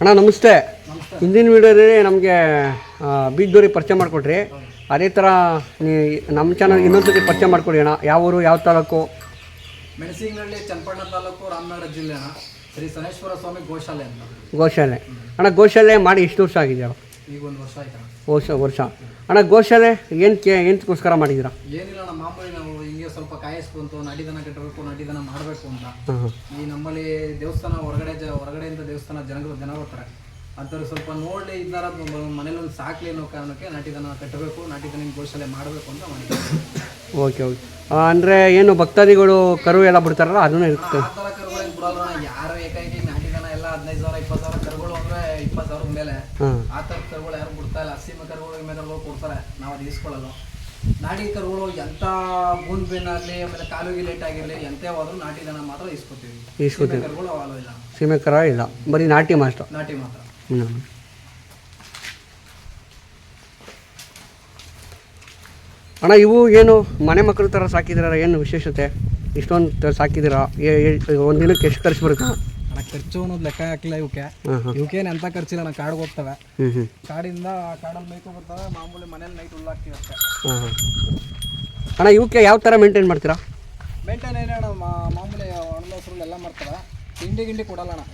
ಅಣ್ಣ ನಮಸ್ತೆ. ಹಿಂದಿನ ವೀಡಿಯೋದಲ್ಲಿ ನಮಗೆ ಬೀಜದೋರಿ ಪರಿಚಯ ಮಾಡಿಕೊಟ್ರಿ. ಅದೇ ಥರ ನೀ ನಮ್ಮ ಚಾನಲ್ ಇನ್ನೊಂದ್ಸತಿ ಪರಿಚಯ ಮಾಡಿಕೊಡಿ ಅಣ್ಣ. ಯಾವ ಊರು ಯಾವ ತಾಲೂಕು? ಮೆಣಸಿನಹಳ್ಳಿ ಚನ್ನಪಟ್ಟಣ ತಾಲೂಕು ರಾಮನಗರ ಜಿಲ್ಲೆ ಅಣ್ಣ. ಶ್ರೀ ಸನೇಶ್ವರ ಸ್ವಾಮಿ ಗೋಶಾಲೆ ಅಂತ. ಗೋಶಾಲೆ. ಅಣ್ಣ ಗೋಶಾಲೆ ಮಾಡಿ ಎಷ್ಟು ವರ್ಷ ಆಗಿದೆ ಈಗ ಒಂದು ವರ್ಷ ಆಯ್ತು ವರ್ಷ ವರ್ಷ. ಅಣ್ಣ ಗೋಶಾಲೆ ಏನು ಕೆ ಏನಕ್ಕೋಸ್ಕರ ಮಾಡಿದ್ದೀರಾ? ಏನಿಲ್ಲ ಅಣ್ಣ ಮಾಮೂಲಿ ನಾವು ಸ್ವಲ್ಪ ಕಾಯಿಸ್ಕೊಂತು ನಡಿದನ ಕಟ್ಟಬೇಕು ನಡಿದನ ಮಾಡಬೇಕು ಅಂತ. ಈ ನಮ್ಮಲ್ಲಿ ದೇವಸ್ಥಾನ ಹೊರಗಡೆ ಜ ಹೊರಗಡೆಯಿಂದ ದೇವಸ್ಥಾನ ಜನಗಳು ಜನ ಬರ್ತಾರೆ. ಅಂಥವ್ರು ಸ್ವಲ್ಪ ನೋಡಲಿ ಇದ್ದಾರ ಮನೇಲಿ ಒಂದು ಸಾಕ್ಲಿ ಅನ್ನೋ ಕಾರಣಕ್ಕೆ ನಾಟಿದನ ಕಟ್ಟಬೇಕು ನಾಟಿದನ ಗೋಶಾಲೆ ಮಾಡಬೇಕು ಅಂತ ಮಾಡಿದ್ದಾರೆ. Okay okay. ಅಂದರೆ ಏನು ಭಕ್ತಾದಿಗಳು ಕರು ಎಲ್ಲ ಬಿಡ್ತಾರಲ್ಲ ಅದನ್ನು ಇರುತ್ತೆ. ಆ ಥರ ಕರುಗಳೇನು ಬಿಡಲ್ಲ ಯಾರು ಏಕಾಏಕಿ ನಾಟಿದನ ಎಲ್ಲ ಹದಿನೈದು ಸಾವಿರ ಇಪ್ಪತ್ತು ಸಾವಿರ ಕರುಗಳು ಅಂದರೆ ಇಪ್ಪತ್ತು ಸಾವಿರ ಮೇಲೆ. ಹಾಂ ಆ ತರ ಕರುಗಳು ಯಾರು ಬಿಡ್ತಾ ಇಲ್ಲ. ಹಸಿಮ ಕರುಗಳು ಮೇಲೆ ಕೊಡ್ತಾರೆ. ನಾವು ಅದು ಇಸ್ಕೊಳ್ಳಲ್ಲ ನಾಟಿ ಕರುಗಳು ಎಂಥ ಬೂಂದ್ ಬೇನ್ ಆಗಲಿ ಆಮೇಲೆ ಕಾಲುಗೆ ಲೇಟ್ ಆಗಿರಲಿ ಎಂತೆ ಹೋದ್ರೂ ನಾಟಿ ದನ ಮಾತ್ರ ಇಸ್ಕೊತೀವಿ ಇಸ್ಕೊತೀವಿ. ಸೀಮೆ ಕರುಗಳು ಅವಾಲು ಇಲ್ಲ. ಸೀಮೆ ಕರ ಇಲ್ಲ. ಬರೀ ನಾಟಿ ಮಾಸ್ಟರ್ ನಾಟಿ ಮಾತ್ರ. ಹ್ಞೂ ಅಣ್ಣ ಇವು ಏನು ಮನೆ ಮಕ್ಕಳ ಥರ ಸಾಕಿದ್ದೀರ ಏನು ವಿಶೇಷತೆ? ಇಷ್ಟೊಂದು ಸಾಕಿದ್ದೀರಾ ಒಂದು ದಿನಕ್ಕೆ ಎಷ್ಟು ಖರ್ಚು ಬರುತ್ತೆ? ಅಣ್ಣ ಖರ್ಚು ಅನ್ನೋದು ಲೆಕ್ಕ ಹಾಕಿಲ್ಲ ಇವಕ್ಕೆ ಇವಕ್ಕೇನು ಎಂಥ ಖರ್ಚಿಲ್ಲ ಅಣ್ಣ ಕಾಡಿಗೆ ಹೋಗ್ತವೆ. ಕಾಡಿಂದ ಕಾಡಲ್ಲಿ ಮೇಯ್ಕೊ ಬರ್ತವೆ ಮಾಮೂಲಿ ಮನೇಲಿ ನೈಟ್ ಹುಲ್ಲಾಕ್ತೀವಿ ಅಷ್ಟೇ. ಅಣ್ಣ ಇವಕ್ಕೆ ಯಾವ ಥರ ಮೇಂಟೈನ್ ಮಾಡ್ತೀರಾ? ಮೇಂಟೈನ್ ಏನೇ ಅಣ್ಣ ಮಾಮೂಲಿ ಒಣಲೋಸ್ರು ಎಲ್ಲ ಮಾಡ್ತಾರೆ ತಿಂಡಿ ಗಿಂಡಿ ಕೊಡಲ್ಲ ಅಣ್ಣ.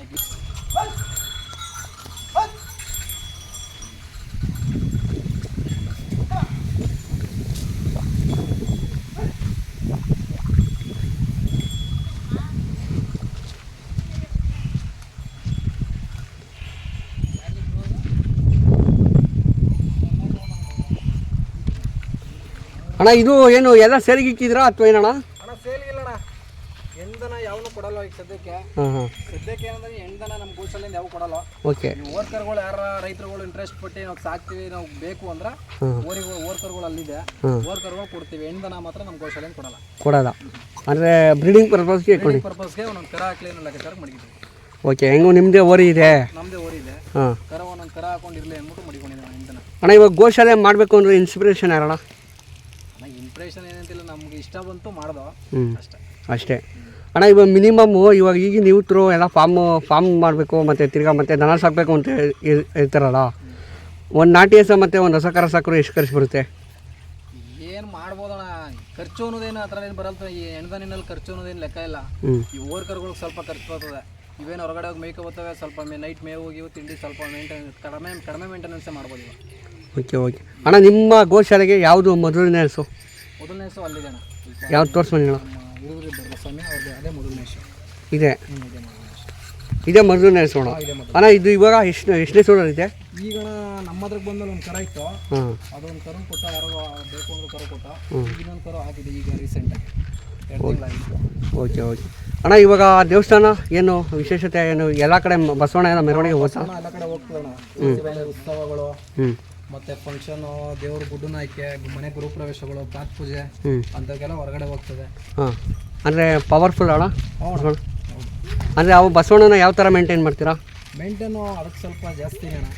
ಅಣ್ಣ ಇದು ಏನು ಎಲ್ಲ ಸೇರಿಗೆ ಇಕ್ಕಿದ್ರಾ ಅಥವಾ ಏನಣ್ಣ? ಅಣ್ಣ ಸೇಲ್ಗಿಲ್ಲ ಅಣ್ಣ. ಎಂದನ ಯಾವನು ಕೊಡಲ್ಲ ಈಗ ಸದ್ಯಕ್ಕೆ. ಹಾಂ ಹಾಂ. ಸದ್ಯಕ್ಕೆ ಏನಂದ್ರೆ ಎಂದನ ನಮ್ಮ ಗೋಶಾಲೆಯಿಂದ ಯಾವ ಕೊಡಲ್ಲ. ಓಕೆ. ಈ ಓರ್ಕರ್ಗಳು ಯಾರ ರೈತರುಗಳು ಇಂಟ್ರೆಸ್ಟ್ ಪಟ್ಟು ನಾವು ಸಾಕ್ತಿವಿ ನಾವು ಬೇಕು ಅಂದ್ರೆ ಓರಿಗೆ ಓರ್ಕರ್ಗಳು ಅಲ್ಲಿದೆ. ಹ್ಮ್. ಓರ್ಕರ್ಗಳು ಕೊಡ್ತೀವಿ. ಹೆಣ್ದನ ಮಾತ್ರ ನಮ್ಮ ಗೋಶಾಲೆಯಿಂದ ಕೊಡಲ್ಲ. ಕೊಡಲ್ಲ. ಅಂದರೆ ಬ್ರೀಡಿಂಗ್ ಪರ್ಪಸ್ಗೆ ಕೊಡಿ ಪರ್ಪಸ್ಗೆ ಒಂದೊಂದು ಕರ ಹಾಕ್ಲಿ ಲೆಕ್ಕಾಚಾರ ಮಡಗಿದ್ವಿ ಓಕೆ ಹೆಂಗೋ ನಿಮ್ಮದೇ ಓರಿ ಇದೆ. ನಮ್ಮದೇ ಓರಿ ಇದೆ. ಹಾಂ. ಕರ ಒಂದೊಂದು ಕರ ಹಾಕೊಂಡಿರಲಿ ಅಂದ್ಬಿಟ್ಟು ಮಡಿಕೊಂಡಿದ್ದೆ ಹೆಣ್ದನ ಅಣ್ಣ ಇವಾಗ ಗೋಶಾಲೆ ಮಾಡಬೇಕು ಅಂದ್ರೆ ಇನ್ಸ್ಪಿರೇಷನ್ ಯಾರಣ್ಣ? ಏನಂತಿಲ್ಲ ನಮ್ಗೆ ಇಷ್ಟ ಬಂತು ಮಾಡ್ದೋ. ಅಷ್ಟೇ. ಅಷ್ಟೇ. ಅಣ್ಣ ಇವಾಗ ಮಿನಿಮಮ್ಮು ಇವಾಗ ಈಗಿನ ಯೂತ್ರು ಎಲ್ಲ ಫಾರ್ಮು ಫಾರ್ಮ್ ಮಾಡಬೇಕು ಮತ್ತು ತಿರ್ಗಾ ಮತ್ತೆ ದನ ಸಾಕಬೇಕು ಅಂತ ಇರ್- ಇರ್ತಾರಲ್ಲ ಒಂದು ನಾಟಿ ಹೆಸ ಮತ್ತು ಒಂದು ಹೊಸ ಕರ ಸಾಕರು ಎಷ್ಟು ಖರ್ಚು ಬರುತ್ತೆ? ಏನು ಮಾಡ್ಬೋದಣ್ಣ ಖರ್ಚು ಅನ್ನೋದೇನು ಆ ಥರ ಏನು ಬರಲ್ಲ ಈ ಹೆಣ್ದನಿನಲ್ಲಿ ಖರ್ಚು ಅನ್ನೋದೇನು ಲೆಕ್ಕ ಇಲ್ಲ. ಈ ಓರ್ಕರ್ಗಳಿಗೆ ಸ್ವಲ್ಪ ಖರ್ಚು ಬರ್ತದೆ. ಇವೇನು ಹೊರಗಡೆ ಹೋಗಿ ಮೇಯ್ಕೊ ಬರ್ತವೆ ಸ್ವಲ್ಪ ಮೇ ನೈಟ್ ಮೇವು ಹೋಗಿ ತಿಂಡಿ ಸ್ವಲ್ಪ ಮೇಂಟೆನೆನ್ಸ್ ಕಡಿಮೆ ಕಡಿಮೆ ಮೇಂಟೆನೆನ್ಸೇ ಮಾಡ್ಬೋದು ಇವಾಗ. ಓಕೆ ಓಕೆ ಅಣ್ಣ ನಿಮ್ಮ ಗೋಶಾಲೆಗೆ ಯಾವುದು ಮೊದಲನೇ ಹಸು? ಮೊದಲನೇ ಹೆಸರು ಅಲ್ಲಿದೆ ಅಣ್ಣ. ಈಗ ಯಾವ್ದು ತೋರಿಸ್ಬನ್ನಿ ಅಣ್ಣ ನಮ್ಮ ಸ್ವಾಮಿ ಅವ್ರದ್ದು ಅದೇ ಮೊದಲನೇ ಹೆಸರು ಇದೆ? ಹ್ಞೂ ಇದೆ ಮೊದಲನೇ ಹೆಸರು ಇದೇ ಮೊದಲನೇ ಹಸು ಅಣ್ಣ. ಮೊದಲು ಅಣ್ಣ ಇದು ಇವಾಗ ಎಷ್ಟು ಎಷ್ಟನೇ ಇದೆ? ಈಗ ನಮ್ಮ ಹತ್ರಕ್ಕೆ ಒಂದು ಕರ ಇತ್ತು. ಹಾಂ. ಅದೊಂದು ಕರು ಕೊಟ್ಟ ಯಾರೋ ಬೇಕು ಅಂದ್ರೆ ಕರು ಕೊಟ್ಟ. ಹ್ಮ್. ಈಗ ಇನ್ನೊಂದು ಕರು ಹಾಕಿದೆ ಈಗ ರೀಸೆಂಟಾಗಿ ಎರಡು ತಿಂಗಳಾಗಿತ್ತು ಓಕೆ ಓಕೆ. ಅಣ್ಣ ಇವಾಗ ದೇವಸ್ಥಾನ ಏನು ವಿಶೇಷತೆ ಏನು? ಎಲ್ಲ ಕಡೆ ಮ- ಬಸವಣ್ಣ ಎಲ್ಲ ಮೆರವಣಿಗೆ ಹೋಗ್ತಾ? ಎಲ್ಲ ಕಡೆ ಹೋಗ್ತದಣ್ಣ. ಉತ್ಸವಗಳು ಹ್ಞೂ ಮತ್ತೆ ಫಂಕ್ಷನು ದೇವ್ರ ಗುಡ್ಡನ ಆಯ್ಕೆ ಮನೆ ಗೃಹಪ್ರವೇಶಗಳು ಪಾತ್ ಪೂಜೆ ಹ್ಞೂ ಅಂಥಕ್ಕೆಲ್ಲ ಹೊರಗಡೆ ಹೋಗ್ತದೆ. ಹಾಂ. ಅಂದರೆ ಪವರ್ಫುಲ್ ಅಣ್ಣ? ಅಂದರೆ ಅವು ಬಸವಣ್ಣನ ಯಾವ ಥರ ಮೇಂಟೈನ್ ಮಾಡ್ತೀರಾ? ಮೇಂಟೇನು ಅದಕ್ಕೆ ಸ್ವಲ್ಪ ಜಾಸ್ತಿ ಅಣ್ಣ.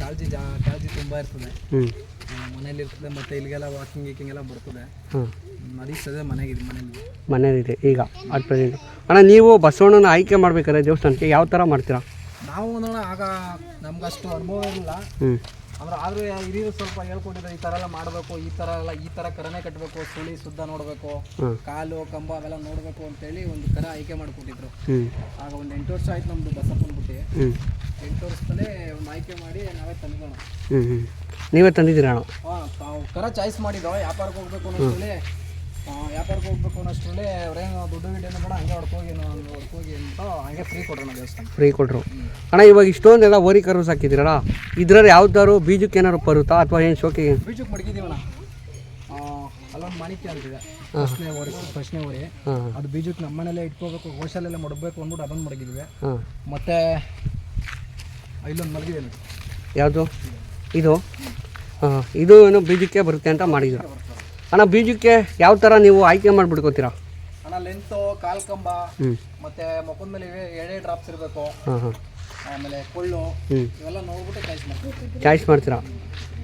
ಕಾಳಜಿ ಜಾ ಕಾಳಜಿ ತುಂಬ ಇರ್ತದೆ. ಮನೇಲಿ ಇರ್ತದೆ ಮತ್ತೆ ಇಲ್ಲಿಗೆಲ್ಲ ವಾಕಿಂಗ್ ಗೀಕಿಂಗ್ ಎಲ್ಲ ಬರ್ತದೆ. ಹಾಂ. ಮನೆಗೆ ಇದೆ ಮನೇಲಿ ಮನೇಲಿದೆ ಈಗ ಅಟ್ ಪ್ರೆಸೆಂಟ್ ಅಣ್ಣ ನೀವು ಬಸವಣ್ಣನ ಆಯ್ಕೆ ಮಾಡ್ಬೇಕಾದ್ರೆ ದೇವಸ್ಥಾನಕ್ಕೆ ಯಾವ ಥರ ಮಾಡ್ತೀರಾ? ನಾವು ನೋಡೋಣ ಆಗ ನಮ್ಗಷ್ಟು ಅನುಭವ ಇಲ್ಲ. ಅಂದ್ರೆ ಆದರೂ ಹಿರಿಯರು ಸ್ವಲ್ಪ ಹೇಳ್ಕೊಟ್ಟಿದ್ರು ಈ ಥರ ಎಲ್ಲ ಮಾಡಬೇಕು ಈ ತರ ಎಲ್ಲ ಈ ತರ ಕರನೆ ಕಟ್ಟಬೇಕು ಸುಳಿ ಸುದ್ದ ನೋಡಬೇಕು ಕಾಲು ಕಂಬ ಅವೆಲ್ಲ ನೋಡಬೇಕು ಅಂತೇಳಿ ಒಂದು ಕರ ಆಯ್ಕೆ ಮಾಡ್ಕೊಟ್ಟಿದ್ರು. ಆಗ ಒಂದು ಎಂಟು ವರ್ಷ ಆಯ್ತು ನಮ್ದು ಬಸಪ್ಪನ ಬಿಟ್ಟು ಎಂಟು ವರ್ಷದಲ್ಲೇ ಒಂದು ಆಯ್ಕೆ ಮಾಡಿ ನಾವೇ ತಂದಿದ್ದೋಣ ನೀವೇ. ತಂದಿದ್ದೀರಾ ಅಣ್ಣ? ಹಾಂ ತಾವು ಕರ ಚಾಯ್ಸ್ ಮಾಡಿದ್ದೋ ವ್ಯಾಪಾರಕ್ಕೆ ಹೋಗ್ಬೇಕು ಅನ್ನೋಷ್ಟರಲ್ಲಿ ವ್ಯಾಪಾರಕ್ಕೆ ಹೋಗ್ಬೇಕು ಅನ್ನೋಷ್ಟರಲ್ಲಿ ಅವ್ರೇನು ದುಡ್ಡು ಗಿಡ್ಡೇನು ಬೇಡ ಹಂಗೆ ಹೊಡ್ಕೋಗಿ ಹೊಡ್ಕೋಗಿ ಅಂತ ಹಂಗೆ ಫ್ರೀ ಕೊಡೋಣ ದೇವಸ್ಥಾನ. ಫ್ರೀ ಕೊಟ್ಟರು ಅಣ್ಣ ಇವಾಗ ಇಷ್ಟೊಂದೆಲ್ಲ ಓರಿ ಕರು ಸಾಕಿದ್ದೀರಲ್ಲ ಇದರಲ್ಲಿ ಯಾವ್ದಾದ್ರು ಬೀಜಕ್ಕೆ ಏನಾದ್ರು ಬರುತ್ತಾ ಅಥವಾ ಏನು ಶೋಕಿಗೆ ಬೀಜಕ್ಕೆ ಮಡಗಿದ್ದೀವಣ್ಣ. ಅಲ್ಲೊಂದು ಮಾಣಿಕ್ಯ ಅಂತಿದೆ ಫಸ್ಟ್ನೇ ಓರಿ ಫಸ್ಟ್ನೇ ಓರಿ. ಅದು ಬೀಜಕ್ಕೆ ನಮ್ಮನೇಲೆ ಇಟ್ಕೋಬೇಕು ಗೋಶಾಲೆಲ್ಲ ಮಡಗಬೇಕು ಅಂದ್ಬಿಟ್ಟು ಅದನ್ನು ಮಡಗಿದ್ವಿ. ಮತ್ತೆ ಮತ್ತು ಇಲ್ಲೊಂದು ಮಲಗಿದೆ ಯಾವುದು? ಇದು? ಹಾಂ ಇದು ಏನು ಬೀಜಕ್ಕೆ ಬರುತ್ತೆ ಅಂತ ಮಾಡಿದ್ರು. ಅಣ್ಣ ಬೀಜಕ್ಕೆ ಯಾವ ಥರ ನೀವು ಆಯ್ಕೆ ಮಾಡಿಬಿಡ್ಕೋತೀರಾ ಅಣ್ಣ ಲೆಂತು ಕಾಲ್ಕಂಬ ಮತ್ತು ಮುಖದ ಮೇಲೆ ಎಳೆ ಡ್ರಾಪ್ಸ್ ಇರಬೇಕು. ಹಾಂ ಹಾಂ. ಆಮೇಲೆ ಕೊಳ್ಳು ಇವೆಲ್ಲ ನೋಡ್ಬಿಟ್ಟು ಚಾಯ್ಸ್ ಮಾಡ್ತೀವಿ. ಚಾಯ್ಸ್ ಮಾಡ್ತೀರಾ?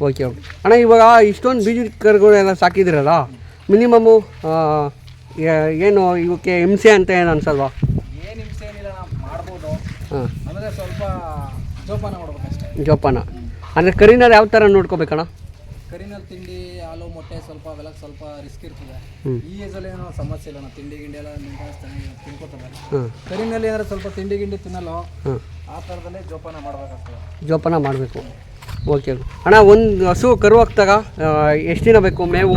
ಓಕೆ ಓಕೆ ಅಣ್ಣ ಇವಾಗ ಇಷ್ಟೊಂದು ಬೀಜ ಕರುಗಳೆಲ್ಲ ಸಾಕಿದಿರಲ್ಲ ಮಿನಿಮಮ್ಮು ಏನು ಇವಕ್ಕೆ ಹಿಂಸೆ ಅಂತ ಏನು ಅನ್ಸಲ್ವಾ? ಏನು ಹಿಂಸೆ ಏನಿಲ್ಲ ಮಾಡ್ಬೋದು. ಹಾಂ. ಅಂದರೆ ಸ್ವಲ್ಪ ಜೋಪಾನ ಮಾಡ್ಬೇಕಷ್ಟೇ. ಜೋಪಾನ. ಅಂದರೆ ಕರಿನಲ್ಲಿ ಯಾವ ಥರ ನೋಡ್ಕೋಬೇಕಣ್ಣ? ಕರಿನಲ್ಲಿ ತಿಂಡಿ ಹಾಲು ಮೊಟ್ಟೆ ಸ್ವಲ್ಪ ಅವೆಲ್ಲ ಸ್ವಲ್ಪ ರಿಸ್ಕ್ ಇರ್ತದೆ. ಈ ಏಜಲ್ಲಿ ಏನೋ ಸಮಸ್ಯೆ ಇಲ್ಲ ನಾವು ತಿಂಡಿ ಗಿಂಡಿ ಎಲ್ಲ ಮೇಂಟೆನೆನ್ಸ್ ಚೆನ್ನಾಗಿ ಕರಿನಲ್ಲಿ ಏನಾದ್ರು ಸ್ವಲ್ಪ ತಿಂಡಿ ಗಿಂಡಿ ತಿನ್ನಲ್ಲ ಆ ಥರದಲ್ಲೇ ಜೋಪಾನ ಮಾಡ್ಬೇಕಾಗ್ತದೆ. ಜೋಪಾನ ಮಾಡಬೇಕು. ಓಕೆ ಅಣ್ಣ ಒಂದು ಹಸು ಕರು ಹಾಕ್ದಾಗ ಎಷ್ಟು ದಿನ ಬೇಕು ಮೇವು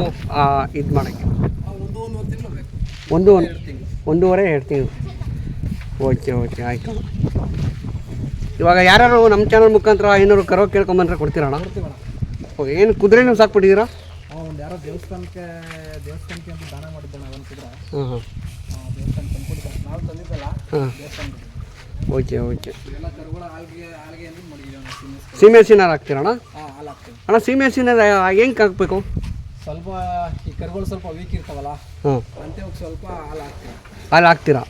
ಇದು ಮಾಡೋಕ್ಕೆ? ಒಂದು ಒಂದೂವರೆ ತಿಂಗಳು ಬೇಕು. ಒಂದು ಒಂದು ಎರಡು ತಿಂಗಳು. ಒಂದೂವರೆ ಎರಡು ತಿಂಗಳು. ಓಕೆ ಓಕೆ ಆಯಿತು. ಇವಾಗ ಯಾರು ನಮ್ಮ ಚಾನಲ್ ಮುಖಾಂತರ ಐನೂರು ಕರೋ ಕೇಳ್ಕೊಂಬಂದ್ರೆ ಕೊಡ್ತೀರಣ್ಣ ಓಕೆ ಏನು ಕುದುರೆನೂ ಸಾಕ್ಬಿಟ್ಟಿದ್ದೀರಾ? ಒಂದು ಯಾರೋ ದೇವಸ್ಥಾನಕ್ಕೆ ದೇವಸ್ಥಾನಕ್ಕೆ ಅಂತ ದಾನ ಅನ್ಸಿದ್ರೆ ಹಾಂ ಹಾಂ ನಾವು ತಂದಿದ್ದಲ್ಲ ಹಾಂ ದೇವಸ್ಥಾನಕ್ಕೆ ಓಕೆ ಓಕೆ ಕರುಗಳ ಹಾಲ್ಗೆ ಹಾಲ್ಗೆ ನಾವು ಸೀಮೆ ಸೀನಾರ ಹಾಕ್ತೀರಣ್ಣ ಹಾಂ ಹಾಲು ಹಾಕ್ತೀವಿ. ಅಣ್ಣ ಸೀಮೆ ಸೀನಾರ ಹೆಂಗೆ ಹಾಕಬೇಕು? ಸ್ವಲ್ಪ ಈ ಕರುಗಳು ಸ್ವಲ್ಪ ವೀಕ್ ಇರ್ತಾವಲ್ಲ ಹಾಂ ಅಂತ ಸ್ವಲ್ಪ ಹಾಲು ಹಾಕ್ತೀವಿ. ಹಾಲು ಹಾಕ್ತೀರಾ?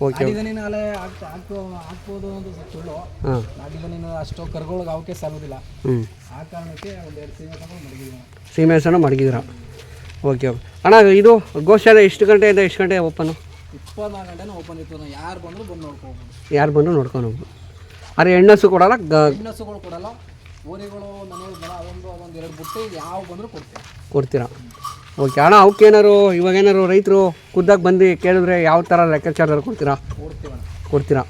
ಓಕೆ ನಾಡಿದನಿನ ಹಾಲೆ ಹಾಕ್ ಹಾಕೋ ಹಾಕ್ಬೋದು ಸ್ವಲ್ಪ ಸುಳ್ಳು ಹಾಂ. ನಾಡಿದನಿನ ಅಷ್ಟು ಕರುಗಳಿಗೆ ಅವಕ್ಕೆ ಸಾಲೋದಿಲ್ಲ ಹ್ಞೂ ಆ ಕಾರಣಕ್ಕೆ ಒಂದೆರಡು ಸೀಮೆ ತಗೊಂಡು ಮಡಗಿದ್ದೀವಿ. ನಾವು. ಸೀಮೆ ಹಸನ ಮಡಗಿದ್ದೀರಾ? Okay okay. ಅಣ್ಣ ಇದು ಗೋಶಾಲೆ ಎಷ್ಟು ಗಂಟೆಯಿಂದ ಎಷ್ಟು ಗಂಟೆ ಓಪನು ಇಪ್ಪತ್ನಾಲ್ಕು ಗಂಟೆನೂ ಓಪನ್ ಇತ್ತು ನಾವು ಯಾರು ಬಂದರೂ ಬಂದು ನೋಡ್ಕೋಬೋದು ಯಾರು ಬಂದು ನೋಡ್ಕೊಂಡು ಹೋಗ್ಬೋದು. ಅರೆ ಹೆಣ್ಣಸು ಕೊಡಲ್ಲ? ಗ ಹೆಣ್ಣಸುಗಳು ಕೊಡಲ್ಲ. ಓರಿಗಳು ಮನೆಗಳು ಬರ ಅದೊಂದು ಅದೊಂದು ಎರಡು ಬುಟ್ಟಿ ಯಾವ ಬಂದರೂ ಕೊಡ್ತೀವಿ. ಕೊಡ್ತೀರಾ? ಓಕೆ ಅಣ್ಣ ಅವಕ್ಕೇನಾರು ಇವಾಗೇನಾರು ರೈತರು ಖುದ್ದಾಗಿ ಬಂದು ಕೇಳಿದ್ರೆ ಯಾವ ಥರ ಲೆಕ್ಕಾಚಾರದಲ್ಲಿ ಕೊಡ್ತೀರಾ? ಕೊಡ್ತೀರಾ.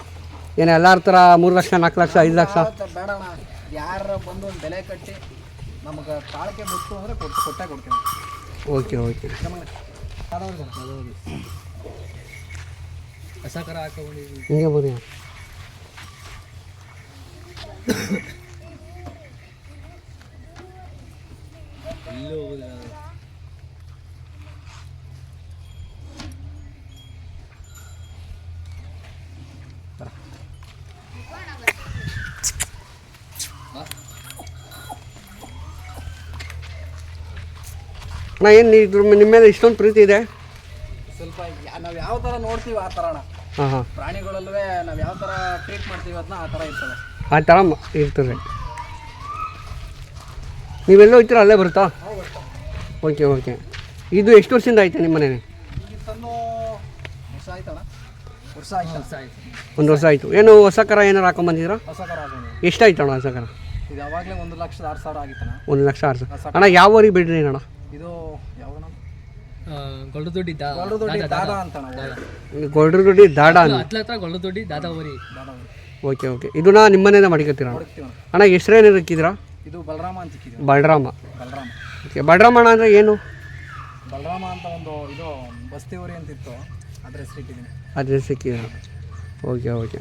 ಏನು ಎಲ್ಲರ ಥರ ಮೂರು ಲಕ್ಷ ನಾಲ್ಕು ಲಕ್ಷ ಐದು ಲಕ್ಷ? ಬೇಡಣ್ಣ ಯಾರು ಬಂದು ಒಂದು ಬೆಲೆ ಕಟ್ಟಿ ನಮಗೆ ತಾಳಕ್ಕೆ ಬಿಟ್ಟು ಅಂದರೆ ಕೊಟ್ಟು ಕೊಟ್ಟೆ ಕೊಡ್ತೀವಿ ಓಕೆ ಓಕೆ. ಹಸಕರ ಹಾಕೊಂಡಿದ್ದೀವಿ ಹಿಂಗೆ ಬನ್ನಿ ಎಲ್ಲೂ ಹೋಗೋದಿಲ್ಲ ಅದು. ಅಣ್ಣ ಏನು ಇದ್ರ ನಿಮ್ಮ ಮೇಲೆ ಇಷ್ಟೊಂದು ಪ್ರೀತಿ ಇದೆ? ಸ್ವಲ್ಪ ನಾವು ಯಾವ ಥರ ನೋಡ್ತೀವಿ ಆ ಥರ ಅಣ್ಣ. ಹಾಂ ಹಾಂ. ಪ್ರಾಣಿಗಳಲ್ಲೂ ನಾವು ಯಾವ ಥರ ಟ್ರೀಟ್ ಮಾಡ್ತೀವಿ ಅದನ್ನ ಆ ಥರ ಇರ್ತದೆ. ಆ ಥರ ಇರ್ತದೆ. ನೀವೆಲ್ಲೋ ಹೋಗ್ತೀರ ಅಲ್ಲೇ ಬರುತ್ತಾ? Okay okay. ಇದು ಎಷ್ಟು ವರ್ಷದಿಂದ ಐತೆ ನಿಮ್ಮ ಮನೇಲಿ? ಒಂದು ವರ್ಷ ಆಯಿತು. ಏನು ಹೊಸ ಕರ ಏನಾರು ಹಾಕೊಂಡಿದ್ದೀವಿ ಎಷ್ಟಾಯ್ತು ಅಣ್ಣ ಹೊಸ ಕರ? ಒಂದು ಲಕ್ಷ ಆರು ಸಾವಿರ. ಅಣ್ಣ ಯಾವ ಊರಿಗೆ ಬಿಡ್ರಿ ಅಣ್ಣ? ಇದು ಯಾವ್ದು ಗೊಳ್ಳದೊಡ್ಡಿ ದಾ ದೊಡ್ಡ ದೊಡ್ಡ ದಾದ ಅಂತಣ್ಣ ಗೊಡ್ರಗುಡಿ ದಾಡ ಅಂತ. ಹತ್ರ ಗೊಳ್ಳದೊಡ್ಡಿ ದಾದಾವರಿ ದಾದ ಓಕೆ ಓಕೆ. ಇದನ್ನ ನಿಮ್ಮನೇನೆ ಮಾಡ್ಕೊತೀರ ಅಣ್ಣ. ಅಣ್ಣ ಏನು ಇಕ್ಕಿದ್ದೀರಾ ಇದು ಬಲರಾಮ ಅಂತ ಇಕ್ಕಿದ್ದೀವಿ ಬಲರಾಮ. ಬಲರಾಮ. ಓಕೆ ಬಲರಾಮ ಅಣ್ಣ ಅಂದರೆ ಏನು? ಬಲರಾಮ ಅಂತ ಒಂದು ಇದು ಬಸ್ತಿ ಊರಿ ಅಂತಿತ್ತು. ಅದ್ರ ಹೆಸರು ಇಟ್ಟಿದ್ದೀನಿ. ಅದ್ರ ಸಿಕ್ಕಿದ್ದೀರಾ ಓಕೆ ಓಕೆ.